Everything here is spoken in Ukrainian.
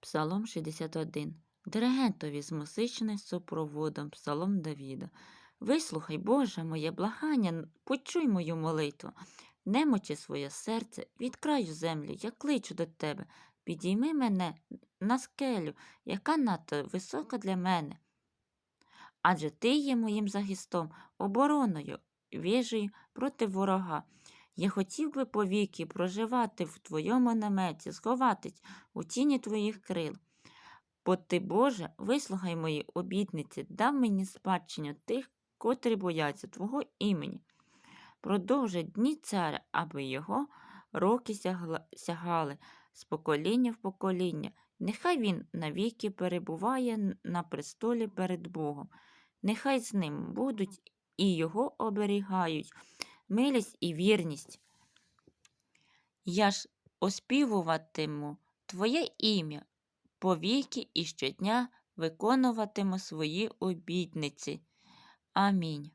Псалом 61. Диригентові з музичним супроводом Псалом Давіда. Вислухай, Боже, моє благання, почуй мою молитву. Немочи своє серце, від краю землі, я кличу до тебе. Підійми мене на скелю, яка надто висока для мене. Адже ти є моїм захистом, обороною, віжею проти ворога. Я хотів би повіки проживати в твоєму наметі, сховатись у тіні твоїх крил. Бо ти, Боже, вислухай мої обітниці, дав мені спадщину тих, котрі бояться Твого імені. Продовжи дні царя, аби його роки сягали з покоління в покоління. Нехай він навіки перебуває на престолі перед Богом. Нехай з ним будуть і його оберігають милість і вірність. Я ж оспівуватиму Твоє ім'я, повіки і щодня виконуватиму свої обітниці. Амінь.